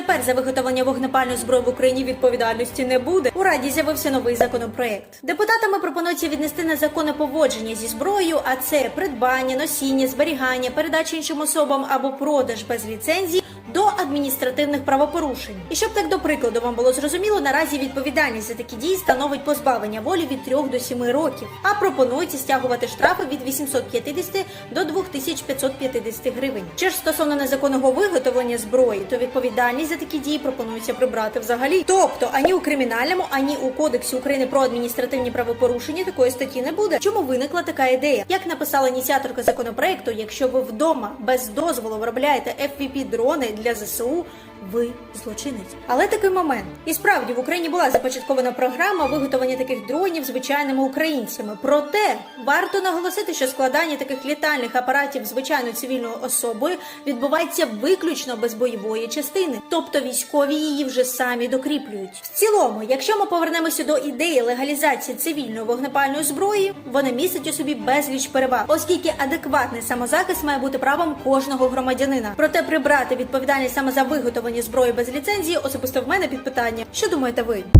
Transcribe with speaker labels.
Speaker 1: Тепер за виготовлення вогнепальної зброї в Україні відповідальності не буде. У раді з'явився новий законопроект. Депутатами пропонується віднести на незаконне поводження зі зброєю, а це придбання, носіння, зберігання, передача іншим особам або продаж без ліцензії до адміністративних правопорушень. І щоб так до прикладу вам було зрозуміло, наразі відповідальність за такі дії становить позбавлення волі від 3 до 7 років, а пропонується стягувати штрафи від 850 до 2550 гривень. Чи ж стосовно незаконного виготовлення зброї, то відповідальність за такі дії пропонується прибрати взагалі. Тобто ані у кримінальному, ані у кодексі України про адміністративні правопорушення такої статті не буде. Чому виникла така ідея? Як написала ініціаторка законопроекту, якщо ви вдома без дозволу виробляєте fpv дрони для ЗСУ, ви злочинець. Але такий момент. І справді в Україні була започаткована програма виготовлення таких дронів звичайними українцями. Проте варто наголосити, що складання таких літальних апаратів звичайною цивільною особою відбувається виключно без бойової частини, тобто військові її вже самі докріплюють. В цілому, якщо ми повернемося до ідеї легалізації цивільної вогнепальної зброї, вона містить у собі безліч переваг, оскільки адекватний самозахист має бути правом кожного громадянина. Проте прибрати відповідальність саме за виготовлення зброї без ліцензії особисто в мене під питання. Що думаєте ви?